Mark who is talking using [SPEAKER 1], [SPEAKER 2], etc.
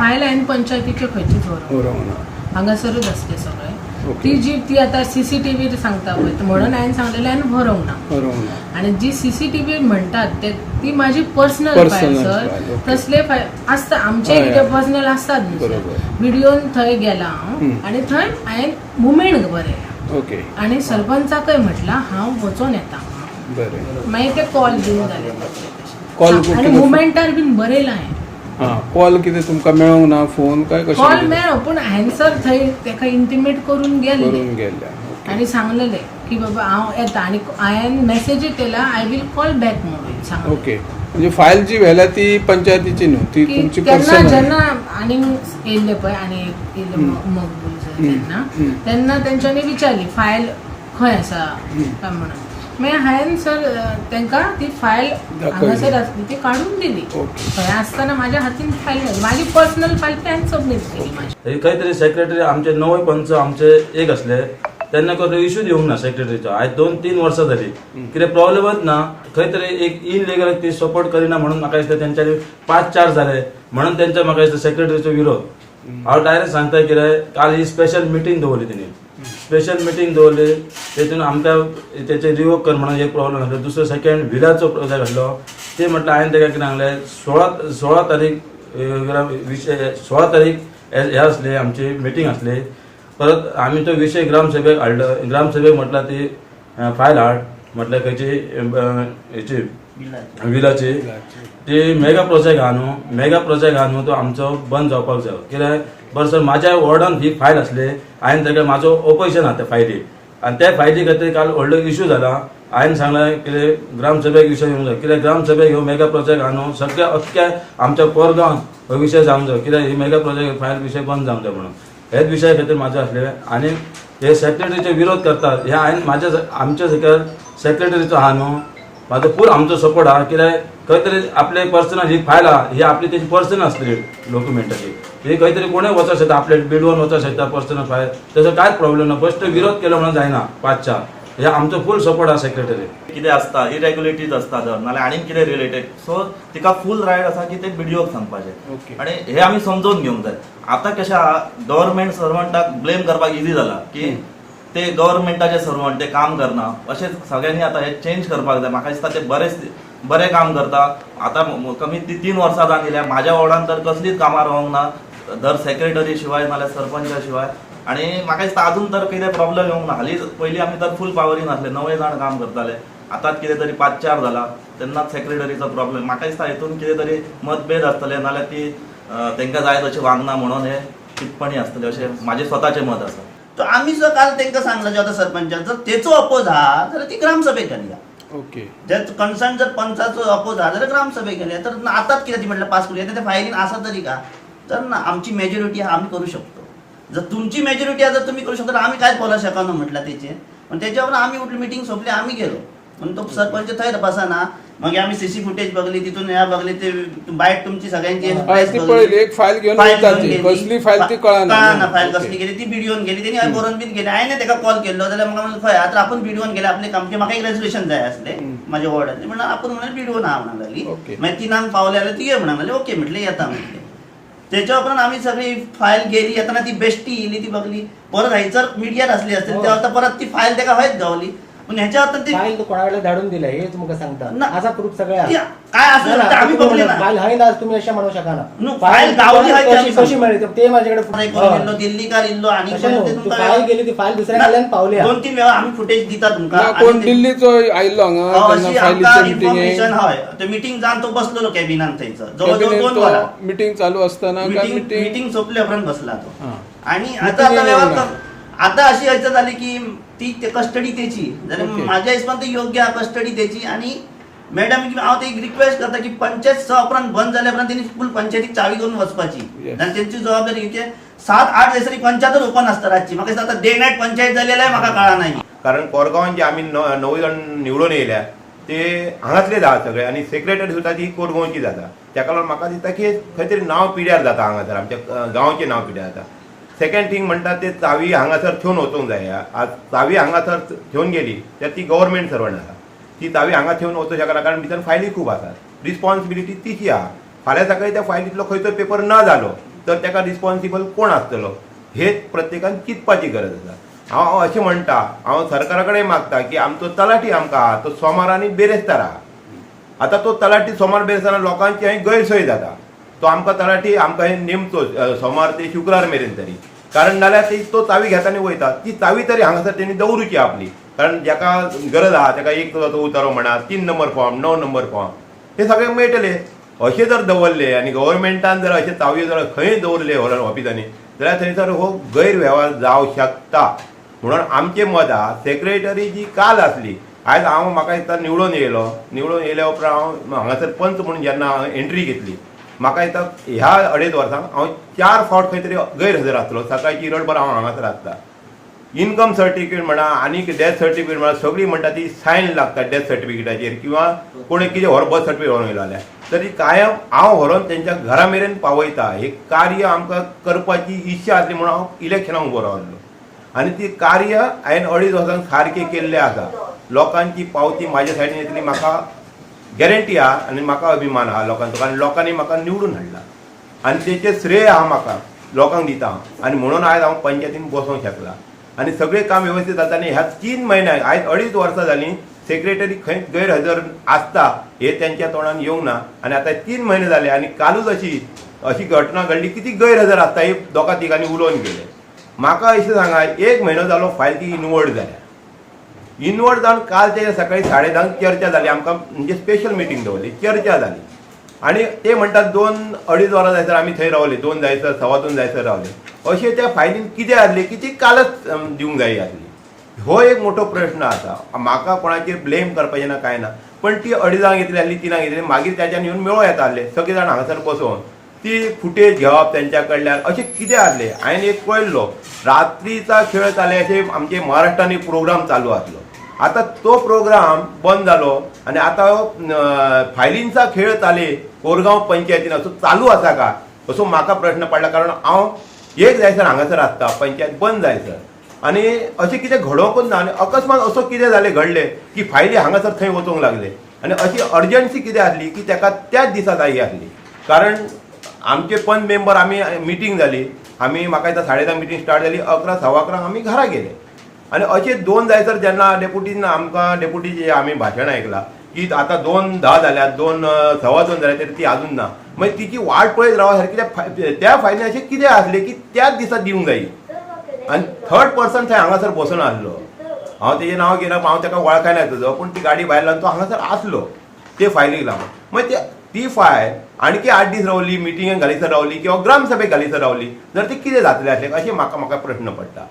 [SPEAKER 1] File आनी पंचायतीच्यो खंयचीच
[SPEAKER 2] ना.
[SPEAKER 1] हांगासरूच असले सगळे. ती जी ती आता सीसीटीव्ही सांगता पळय म्हणून हांवें सांगलेलें हांवें व्हरोंक ना
[SPEAKER 2] बरोबर ना.
[SPEAKER 1] आणि जी सीसीटीव्ही म्हणतात ते ती माझी पर्सनल फायल सर. तसले फायल आसता आमचे कितें. पर्सनल आसतात व्हिडिओन थंय गेला हांव. आनी थंय हांवें मुमेंट बरयला
[SPEAKER 2] ओके.
[SPEAKER 1] आनी सरपंचाकय म्हटलां हांव वचोन येता. मागीर ते कॉल जाले
[SPEAKER 2] Call
[SPEAKER 1] आणि
[SPEAKER 2] कितें-
[SPEAKER 1] मुमेंटार बीन बरयला हांवें
[SPEAKER 2] हां कॉल कितें तुमकां मेळोंक ना फोन काय कशें
[SPEAKER 1] कॉल
[SPEAKER 2] कितें?
[SPEAKER 1] मेळ्ळो पूण हांवें सर थंय ताका इंटिमेट करून गेल्ले
[SPEAKER 2] करून ओके.
[SPEAKER 1] आणि सांगलेले की बाबा हांव येता आनी हांवें मेसेज केला आय विल कॉल बॅक म्हणून सांगलें
[SPEAKER 2] ओके म्हणजे फायल जी व्हेल्या ती पंचायतीची न्हू ती
[SPEAKER 1] की
[SPEAKER 2] तुमची
[SPEAKER 1] तेन्ना
[SPEAKER 2] पर्सनल
[SPEAKER 1] जेन्ना आनी येयल्ले पळय आनी एक येयल्ले
[SPEAKER 2] हम्म.
[SPEAKER 1] म- मकबूल सर
[SPEAKER 2] हम्म.
[SPEAKER 1] तेन्ना
[SPEAKER 2] हम्म.
[SPEAKER 1] तेन्ना तेंच्यांनी विचारली फायल खंय आसा. काय म्हणून मागीर हांवें सर तांकां ती फायल
[SPEAKER 2] दाखयली.
[SPEAKER 1] हांगासर आसली ती काडून दिली. थंय आसतना म्हाज्या हातीन फायल मेळ्ळी म्हाजी पर्सनल फायल हांवें सबमीट केली
[SPEAKER 3] हे काहीतरी सेक्रेटरी आमचे नवे पंच आमचे एक असले त्यांना कसलो इश्यू येवंक ना सेक्रेटरीचो आयज दोन तीन वर्सां जाली कितें प्रॉब्लेमच ना खंय तरी एक इनलिगल ती सपोर्ट करिना म्हणून म्हाका दिसता तेंच्यांनी पांच चार जाले म्हणून तेंच्या म्हाका दिसता सेक्रेटरीचो विरोध हांव डायरेक्ट सांगता कितें काल ही स्पेशल मिटींग दवरली तेणी स्पेशल मिटींग दवरली तेतून आमकां तेचे रिवोक कर म्हणून एक प्रॉब्लेम आसलो दुसरो सेकंड विलाचो प्रोजेक्ट आसलो ते म्हटलं हांवें ताका कितें सांगलें सोळा सोळा तारीख विशय सोळा तारीख हे हे असले आमची मिटींग आसली परत आम्ही तो विषय ग्रामसभेक हाडलो. ग्रामसभेक म्हटलं ती फायल हाड. म्हटलं खंयची हेचे हेची विलाची ती मेगा प्रोजेक्ट आहा न्हू मेगा प्रोजेक्ट आहा न्हू तो आमचो बंद जावपाक जाय. कित्याक बरं सर म्हाज्या वॉर्डान ही फायल असली हांवें ताका म्हाजो ओपोजिशन आहा त्या फायली आनी त्या फायली खातीर काल व्हडलो इश्यू जाला हांवें सांगलें कितें ग्रामसभेक विशय येवंक जाय. कित्याक ग्रामसभेक ह्यो मेगा प्रोजेक्ट आहा न्हू सगळ्या अख्ख्या आमच्या कोरगांव हो विशय जावंक जाय. कित्याक ही मेगा प्रोजेक्ट फायल विशय बंद जावंक जाय म्हणून. हेच विशया खातीर म्हाजें आसलें आनी हे सेक्रेटरीचे विरोध करतात. हे हांवें म्हाज्या आमच्या सेक्रेटरीचो आहा न्हू म्हाजो फूल आमचो सपोर्ट आहा. कित्याक खंय तरी आपले पर्सनल ही फायल आहा. ही आपली तेजी पर्सनल आसतली डॉक्युमेंटाची ही खंय तरी कोणूय वचूंक शकता आपले बिडवून वचूंक शकता पर्सनल फायल त्याचो कांयच प्रॉब्लेम ना फस्ट विरोध केलो म्हणून जायना पांचच्या. हे आमचो फूल सपोर्ट आहा सेक्रेटरी
[SPEAKER 4] कितें आसता इरेग्युलेटीज आसता जर. नाल्यार आनीक कितें रिलेटेड सो तिका फूल रायट आसा की ते
[SPEAKER 2] ओके.
[SPEAKER 4] सांगपाचें आणि हे आमी समजून घेवंक जाय आतां कशें आहा गव्हर्नमेंट सर्वंटाक ब्लेम करपाक इझी जाला की ते गव्हर्नमेंटाचे सर्वंट ते काम करना अशें सगळ्यांनी आतां हे चेंज करपाक जाय. म्हाका दिसता ते बरेच बरें काम करता. आतां कमी कमीत ती तीन वर्सां जावन येयल्या म्हाज्या वॉर्डान तर कसलीच कामां रावंक ना. दर सेक्रेटरी शिवाय नाल्यार सरपंचा शिवाय. आणि म्हाका दिसता अजून तर कितें प्रॉब्लेम येवंक ना. हालींच पयलीं आमी तर फूल पावरीन आसले नवे जाण काम करताले. आतांच कितें तरी पांच चार जाला तेन्नाच सेक्रेटरीचो प्रॉब्लेम म्हाका दिसता हितून कितें तरी मतभेद आसतले नाल्यार ती तेंकां जाय तशें वागना म्हणून हे टिप्पणी आसतली अशें म्हाजें स्वताचें मत आसा
[SPEAKER 5] तर आम्ही जर काल त्यांना सांगलं जे आता सरपंचान जर तेचो अपोज हा जाल्यार ती ग्रामसभेक घालया
[SPEAKER 2] ओके.
[SPEAKER 5] जर कन्सर्न जर पंचाचो अपोज हा जाल्यार ग्रामसभेक घालया तर आताच कितें ती म्हटलं पास करूया. त्या फायलीन आसा तरी का? तर ना आमची मेजॉरिटी आम्ही करू शकतो. जर तुमची मेजॉरिटी जर तुम्ही करू शकता तर आम्ही काय बोला शकना म्हटलं त्याचे? पण त्याच्यावर आम्ही उठली मिटिंग सोपली आम्ही गेलो. म्हणून तो सरपंच थंय बसाना मग आम्ही सीसी फुटेज बघली तिथून या बघली ते बाईट तुमची सगळ्यांची
[SPEAKER 2] ती एक वयता
[SPEAKER 5] घेऊन
[SPEAKER 2] ती. कसली फायल ती कळना.
[SPEAKER 5] कळना
[SPEAKER 2] ओके.
[SPEAKER 5] कसली गेली ती व्हिडिओन गेली त्यांनी हांवें बरोवन बीन गेली हांवें ताका कॉल केल्लो जाल्यार म्हाका म्हणलें खंय आता आपण व्हिडिओन गेले आपले काम म्हाका एक रेजोल्युशन जाय
[SPEAKER 2] हम्म.
[SPEAKER 5] माझ्या वॉर्डातले म्हणून आपण म्हणून व्हिडिओन हा म्हणा लागली
[SPEAKER 2] ओके.
[SPEAKER 5] मागीर तिनांक पावले जाल्यार ती ये म्हणा लागली ओके म्हटलं येता म्हटले. त्याच्या उपरांत आम्ही सगळी फायल गेली येताना ती बेश्टी येयली ती बघली. परत हायसर मिडियात असली असते तेव्हा आता परत ती फायल ताका हयच गावली. पण ह्याच्या आता ती
[SPEAKER 6] फाईल तो कोणाकडे धाडून दिला हे तुमका सांगता.
[SPEAKER 5] ना.
[SPEAKER 6] असा प्रूफ सगळ्या
[SPEAKER 5] ती काय असलं ते आम्ही बघले ना
[SPEAKER 6] फाईल आहे ना तुम्ही अशा म्हणू शका
[SPEAKER 5] नु,
[SPEAKER 6] ना
[SPEAKER 5] फाईल आहे ते आम्ही
[SPEAKER 6] कशी कशी मिळते? ते माझ्याकडे.
[SPEAKER 5] इल्लो दिल्लीकार इल्लो आणि
[SPEAKER 6] कशा
[SPEAKER 5] कोण
[SPEAKER 6] न्हू?
[SPEAKER 5] ते
[SPEAKER 6] ती
[SPEAKER 5] तुमका-
[SPEAKER 6] फाईल गेली ती फाईल दुसऱ्या कडल्यान पावली हा.
[SPEAKER 5] दोन तीन वेळा आम्ही फुटेज दिता तुमका.
[SPEAKER 2] ना
[SPEAKER 5] आणि
[SPEAKER 2] कोण
[SPEAKER 5] ते-
[SPEAKER 2] दिल्लीचो आयिल्लो हांगा
[SPEAKER 5] अहो,
[SPEAKER 2] तेन्ना
[SPEAKER 5] अशी
[SPEAKER 2] फायलीचे
[SPEAKER 5] आमकां इन्फॉर्मेशन
[SPEAKER 2] मिटिंगेक
[SPEAKER 5] हय. ते मिटिंग जावन तो बसलेलो कॅबिनान थंयसर जवळजवळ दोन वरां
[SPEAKER 2] मिटिंग चालू असताना काय
[SPEAKER 5] मिटिंग
[SPEAKER 2] मिटिंग
[SPEAKER 5] मिटिंग सोंपले उपरांत बसला तो.
[SPEAKER 2] हां.
[SPEAKER 5] आणि आता
[SPEAKER 2] Meeting
[SPEAKER 5] आता
[SPEAKER 2] येऊन
[SPEAKER 5] व्यवहार
[SPEAKER 2] ना.
[SPEAKER 5] आता अशी हयसर झाली की ती कस्टडी त्याची. जाल्यार
[SPEAKER 2] Okay.
[SPEAKER 5] माझ्या हिसपान ती योग्य आहा कस्टडी त्याची आणि मॅडम हांव ते एक रिक्वेस्ट करता की पंचायत स उपरांत बंद जाल्या उपरांत त्यांनी फुल पंचायतीक चावी करून वचपाची.
[SPEAKER 2] Yes.
[SPEAKER 5] आणि त्यांची जबाबदारी घेवची सात आठ दिसांनी पंचायतच ओपन आसता रातची. म्हाका दिसता आता डे नायट पंचायत जालेली आहे म्हाका कळना नाही.
[SPEAKER 7] कारण कोरगांवान जे आम्ही न- नवे जण निवडून येयल्या ते हांगातले जाता सगळे आणि सेक्रेटरी सुद्धा ती कोरगांवची जाता. त्याका लागून म्हाका दिसता की खंय तरी नांव पिड्यार जाता हांगासर आमच्या अं, गांवचें नांव पिड्यार जाता. सेकंड थिंग म्हणटा ते चावी हांगासर ठेवून वचूंक जाय. आज चावी हांगासर ठेवून गेली तर ती गव्हर्मेंट सर्वंट आसा ती चावी हांगा ठेवून वचूं शकना कारण भितर फायली खूब आसात रिस्पॉन्सिबिलिटी तिची आहा फाल्यां सकाळी त्या फायलींतलो खंयचो पेपर ना जालो तर ताका रिस्पॉन्सिबल कोण आसतलो हे प्रत्येकान चिंतपाची गरज आसा हांव अशें म्हणटा हांव सरकारा कडेन मागता की आमचो तलाटी आमकां आहा तो सोमार आनी बेरेस्तार आहा आतां तो तलाटी सोमार बेरेस्तार लोकांची हांवें गैरसोय जाता. तो आमकां तलाटी आमकां हे नेमचो सोमार ते शुक्रार मेरेन तरी. कारण नाल्यार ती तो चावी घेता आनी वयता ती चावी तरी हांगासर तेणी दवरुची आपली. कारण ज्याका गरज आहा ताका एक तो उतारो म्हणा तीन नंबर फॉर्म णव नंबर फॉर्म हे सगळे मेळटले. अशें जर दवरले आनी गव्हर्मेंटान जर अशे चावयो जर खंय दवरले हो, ऑफिसांनी जाल्यार थंयसर हो गैरव्यवहार जावं शकता. म्हणून आमचें मत आहा सेक्रेटरी जी काल आसली आयज हांव म्हाका दिसता निवडून येयलो निवडून येयल्या उपरांत हांव हांगासर पंच म्हणून जेन्ना हांव एंट्री घेतली म्हाका येता ह्या अडेज वर्सांक हांव चार फावट खंय तरी गैरहजर आसलो. सकाळची रडभर हांव हांगाच राखता इन्कम सर्टिफिकेट म्हणा आनी डेथ सर्टिफिकेट म्हणा सगळी म्हणटा ती सायन लागता डेथ सर्टिफिकेटाचेर किंवा कोणी कितें व्हर बर्थ सर्टिफिकेट व्हरून येयलो जाल्यार तरी कायम हांव व्हरोन तेंच्या घरा मेरेन पावयता. हे कार्य आमकां करपाची इच्छा आसली म्हणून हांव इलेक्शनाक उबो रावल्लो. आनी ती कार्य हांवें अडीच वर्सांक सारकें केल्लें आसा. लोकांची पावती म्हाज्या सायडीन येतली म्हाका गॅरंटी आहा आनी म्हाका अभिमान हा लोकांचो कारण लोकांनी म्हाका निवडून हाडला. आनी तेचें श्रेय हा म्हाका लोकांक दिता आनी म्हणून आयज हांव पंचायतीन बसोंक शकला. आनी सगळें काम वेवस्थीत जाता आनी ह्या तीन म्हयन्याक आयज अडीच वर्सां जालीं सेक्रेटरी खंय गैरहजर आसता हे तेंच्या तोंडान येवंक ना. आनी आतां तीन म्हयने जाले आनी कालूच अशी अशी घटना घडली किती गैरहजर आसता हे दोगा तिगांनी उलोवन गेले. म्हाका अशें सांगा एक म्हयनो जालो फायल ती इनवर्ड जाल्या. इनवर्ड जावन काल सकाळी साडे धांक चर्चा जाली आमकां म्हणजे स्पेशल मिटींग दवरली. चर्चा जाली आनी ते म्हणटात दोन अडीच वरां जायसर आमी थंय रावले. दोन जायसर सवा दोन जायसर रावले. अशें त्या फायलीन कितें आसलें की ती कालच दिवंक जाय आसली हो एक मोठो प्रश्न आसा म्हाका कोणाचेर ब्लेम करपाचें ना कांय ना. पण ती अडीजांक येतली आसली तिनांक येतली मागीर त्याच्यान येवन मेळो येता आसले सगळे जाण हांगासर बसोवन ती फुटेज घेवप तेंच्या कडल्यान अशें कितें आसलें हांवें एक पळयल्लो रात्रीचा खेळ जाले अशें आमचे महाराष्ट्रांनी प्रोग्राम चालू आसलो आता तो प्रोग्राम बंद जालो आनी आतां फायलींचा खेळ चाले कोरगाव पंचायतीन. असो चालू आसा का? असो म्हाका प्रश्न पडला कारण हांव एक जायसर हांगासर आसता पंचायत बंद जायसर आनी अशें कितें घडोवंकूच ना आनी अकस्मात असो कितें जालें घडलें की फायली हांगासर थंय वचूंक लागले. आनी अशी अर्जन्सी कितें आसली की तेका त्याच दिसा जायी आसली. कारण आमचे पंच मेंबर आमी मिटींग जाली आमी म्हाका येता साडे धा मिटींग स्टार्ट जाली अकरा सव्वा अकरांक आमी घरा गेले. आनी अशे दोन जायसर जेन्ना डेप्युटीन आमकां डेप्युटीचे आमी भाशण आयकलां की आतां दोन धा जाल्यात दोन सवा सव्वा दोन जाल्यात तरी ती अजून ना. मागीर तिची वाट पळयत राव सारकी त्या त्या फायलीन अशें कितें आसलें की त्याच दिसा दिवंक जायी आनी थर्ड पर्सन थंय हांगासर बसून आसलो. हांव तेजें नांव घेना हांव ताका वळखायना तुजो पूण ती गाडी भायर लावन तो हांगासर आसलो. ते फायलीक लागून मागीर ते ती फायल आणखी आठ दीस रावली मिटिंगेक घालीसर रावली किंवा ग्रामसभेक घालीसर रावली जर ती कितें जातलें आसलें अशें म्हाका म्हाका प्रश्न पडटा